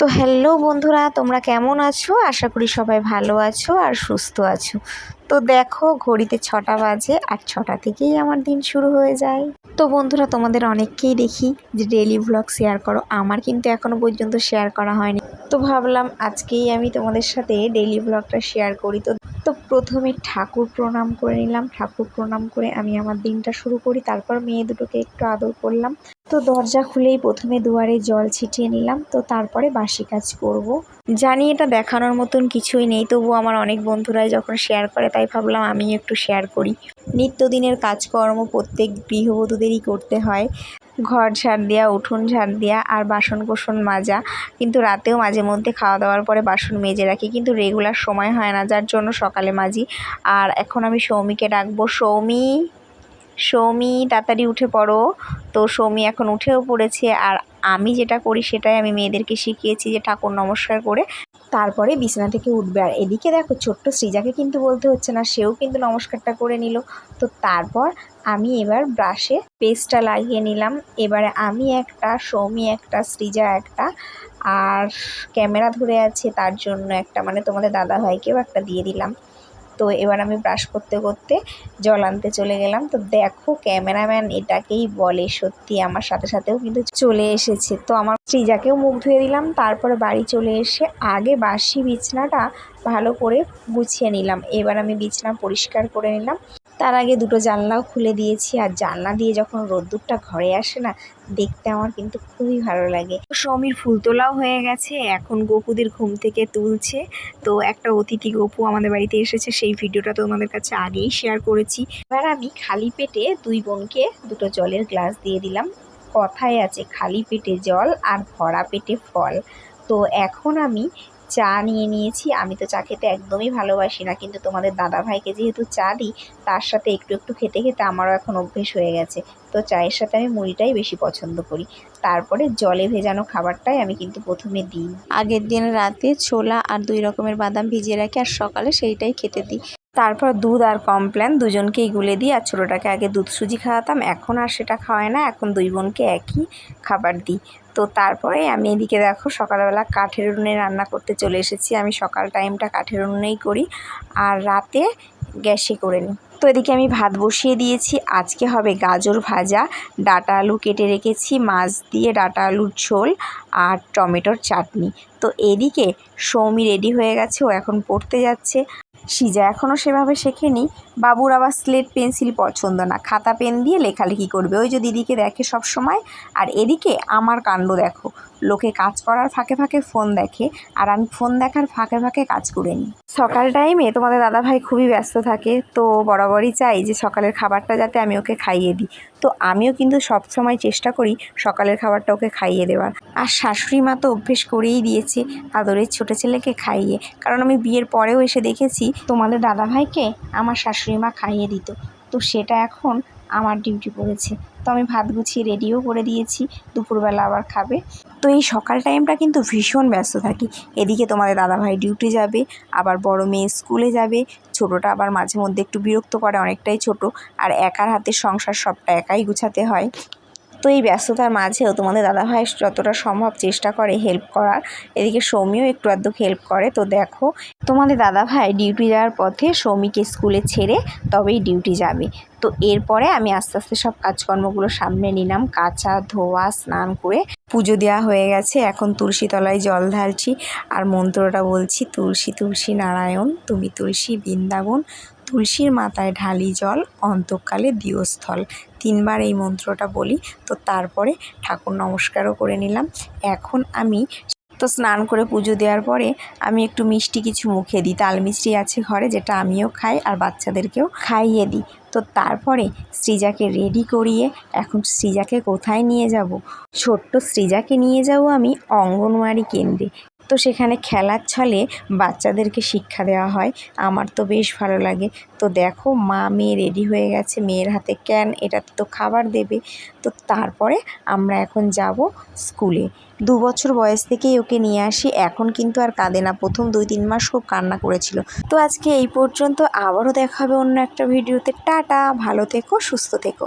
তো হ্যালো বন্ধুরা, তোমরা কেমন আছো? আশা করি সবাই ভালো আছো আর সুস্থ আছো। তো দেখো, ঘড়িতে ছটা বাজে আর ছটা থেকেই আমার দিন শুরু হয়ে যায়। তো বন্ধুরা, তোমাদের অনেককেই দেখি যে ডেলি ব্লগ শেয়ার করো। আমার কিন্তু এখনও পর্যন্ত শেয়ার করা হয়নি। তো ভাবলাম আজকেই আমি তোমাদের সাথে ডেলি ব্লগটা শেয়ার করি। তো তো প্রথমে ঠাকুর প্রণাম করে নিলাম। ঠাকুর প্রণাম করে আমি আমার দিনটা শুরু করি। তারপর মেয়ে দুটোকে একটু আদর করলাম। তো দরজা খুলেই প্রথমে দুয়ারে জল ছিটিয়ে নিলাম, তো তারপরে বাসি কাজ করব। জানি এটা দেখানোর মতন কিছুই নেই, তবু আমার অনেক বন্ধুরাই যখন শেয়ার করে তাই ভাবলাম আমি একটু শেয়ার করি। নিত্যদিনের কাজকর্ম প্রত্যেক গৃহবধূদেরই করতে হয়। ঘর ঝাড় দেওয়া উঠোন ঝাড় দেওয়া আর বাসন কোসন মাজা। কিন্তু রাতেও মাঝে মধ্যে খাওয়া দাওয়ার পরে বাসন মেজে রাখি, কিন্তু রেগুলার সময় হয় না, যার জন্য সকালে মাজি। আর এখন আমি সৌমিকে ডাকবো, সৌমি! সৌমি, তাড়াতাড়ি উঠে পড়ো। তো সৌমি এখন উঠেও পড়েছে আর আমি যেটা করি সেটাই আমি মেয়েদেরকে শিখিয়েছি যে ঠাকুর নমস্কার করে তারপরে বিছানা থেকে উঠবে। আর এদিকে দেখো ছোট্ট সৃজাকে কিন্তু বলতে হচ্ছে না, সেও কিন্তু নমস্কারটা করে নিল। তো তারপর আমি এবার ব্রাশে পেস্টটা লাগিয়ে নিলাম। এবারে আমি একটা, সৌমি একটা, সৃজা একটা আর ক্যামেরা ধরে আছে, তার জন্য একটা মানে তোমাদের দাদা ভাইকেও একটা দিয়ে দিলাম। তো এবার আমি ব্রাশ করতে করতে জল আনতে চলে গেলাম। তো দেখো ক্যামেরাম্যান এটাকেই বলে, সত্যি আমার সাথে সাথেও কিন্তু চলে এসেছে। তো আমার স্ত্রীজাকেও মুখ ধুয়ে দিলাম, তারপরে বাড়ি চলে এসে আগে বাসি বিছনাটা ভালো করে গুছিয়ে নিলাম। এবার আমি বিছনা পরিষ্কার করে নিলাম। তার আগে দুটো জানলাও খুলে দিয়েছি, আর জানলা দিয়ে যখন রোদ্দুরটা ঘরে আসে না, দেখতে আমার কিন্তু খুবই ভালো লাগে। সমীর ফুল তোলাও হয়ে গেছে, এখন গপুদের ঘুম থেকে তুলছে। তো একটা অতিথি গপু আমাদের বাড়িতে এসেছে, সেই ভিডিওটা তোমাদের কাছে আগেই শেয়ার করেছি। এবার আমি খালি পেটে দুই বোনকে দুটো জলের গ্লাস দিয়ে দিলাম। কথায় আছে, খালি পেটে জল আর ভরা পেটে ফল। তো এখন আমি চা নিয়ে নিয়েছি। আমি তো চা খেতে একদমই ভালোবাসি না, কিন্তু তোমাদের দাদা ভাইকে যেহেতু চা দিই, তার সাথে একটু একটু খেতে খেতে আমারও এখন অভ্যেস হয়ে গেছে। তো চায়ের সাথে আমি মুড়িটাই বেশি পছন্দ করি। তারপরে জলে ভেজানো খাবারটাই আমি কিন্তু প্রথমে দিই। আগের দিন রাতে ছোলা আর দুই রকমের বাদাম ভিজিয়ে রাখি, আর সকালে সেইটাই খেতে দিই। তারপর দুধ আর কমপ্ল্যান দুজনকেই গুলে দিই আর ছোটোটাকে আগে দুধ সুজি খাওয়াতাম। এখন আর সেটা খাওয়ায় না, এখন দুই বোনকে একই খাবার দিই। তো তারপরে আমি এদিকে দেখো সকালবেলা কাঠের উনুনে রান্না করতে চলে এসেছি। আমি সকাল টাইমটা কাঠের উনুনেই করি আর রাতে গ্যাসে করে নিই। তো এদিকে আমি ভাত বসিয়ে দিয়েছি। আজকে হবে গাজর ভাজা। ডাটা আলু কেটে রেখেছি, মাছ দিয়ে ডাটা আলুর ঝোল আর টমেটোর চাটনি। তো এদিকে সৌমি রেডি হয়ে গেছে, ও এখন পড়তে যাচ্ছে। সিজা এখনও সেভাবে শেখেনি। বাবুর আবার স্লেট পেন্সিল পছন্দ না। খাতা পেন দিয়ে লেখালেখি করবে। ওই যে দিদিকে দেখে সব সময় আর এদিকে আমার কাণ্ড দেখো। লোকে কাজ করার ফাঁকে ফাঁকে ফোন দেখে, আর আমি ফোন দেখার ফাঁকে ফাঁকে কাজ করে নিই। সকাল টাইমে তোমাদের দাদাভাই খুবই ব্যস্ত থাকে, তো বরাবরই চাই যে সকালের খাবারটা যাতে আমি ওকে খাইয়ে দিই। তো আমিও কিন্তু সব সময় চেষ্টা করি সকালের খাবারটা ওকে খাইয়ে দেওয়ার। আর শাশুড়ি মা তো অভ্যেস করেই দিয়েছে আদরের ছোটো ছেলেকে খাইয়ে। কারণ আমি বিয়ের পরেও এসে দেখেছি তোমাদের দাদাভাইকে আমার শাশুড়ি মা খাইয়ে দিত। তো সেটা এখন আমার ডিউটি পড়েছে। তো আমি ভাত গুছিয়ে রেডিও করে দিয়েছি, দুপুরবেলা আবার খাবে। তো এই সকাল টাইমটা কিন্তু ভীষণ ব্যস্ত থাকি। এদিকে তোমাদের দাদাভাই ডিউটি যাবে, আবার বড় মেয়ে স্কুলে যাবে, ছোটোটা আবার মাঝে মধ্যে একটু বিরক্ত করে, অনেকটাই ছোট। আর একার হাতে সংসার সবটা একাই গুছাতে হয়। তো এই ব্যস্ততার মাঝেও তোমাদের দাদাভাই যতটা সম্ভব চেষ্টা করে হেল্প করার। এদিকে সৌমিও একটু আধটু হেল্প করে, তো দেখো। তোমাদের দাদাভাই ডিউটি যাওয়ার পথে সৌমিকে স্কুলে ছেড়ে তবেই ডিউটি যাবে। তো এরপরে আমি আস্তে আস্তে সব কাজকর্মগুলো সামনে নিলাম। কাঁচা ধোয়া, স্নান করে পুজো দেওয়া হয়ে গেছে। এখন তুলসী তলায় জল ঢালছি। আর মন্ত্রটা বলছি, তুলসী তুলসী নারায়ণ, তুমি তুলসী বৃন্দাবন তুলসীর মাথায় ঢালি জল, অন্তকালে দিয়স্থল। তিনবার এই মন্ত্রটা বলি, তো তারপরে ঠাকুর নমস্কারও করে নিলাম। এখন আমি তো স্নান করে পুজো দেওয়ার পরে আমি একটু মিষ্টি কিছু মুখে দিই। তাল মিষ্টি আছে ঘরে, যেটা আমিও খাই আর বাচ্চাদেরকেও খাইয়ে দিই। তো তারপরে সৃজাকে রেডি করিয়ে এখন সৃজাকে কোথায় নিয়ে যাব? ছোট্ট সৃজাকে নিয়ে যাব আমি অঙ্গনওয়াড়ি কেন্দ্রে। তো সেখানে খেলার ছলে বাচ্চাদেরকে শিক্ষা দেওয়া হয়। আমার তো বেশ ভালো লাগে। তো দেখো, মা মেয়ে রেডি হয়ে গেছে, মেয়ের হাতে ক্যান এটাতে তো খাবার দেবে। তো তারপরে আমরা এখন যাব স্কুলে দু বছর বয়স থেকেই ওকে নিয়ে আসি। এখন কিন্তু আর কাঁদে না। প্রথম দুই তিন মাস খুব কান্না করেছিল। তো আজকে এই পর্যন্ত আবারও দেখা হবে অন্য একটা ভিডিওতে টাটা, ভালো থেকো, সুস্থ থেকো।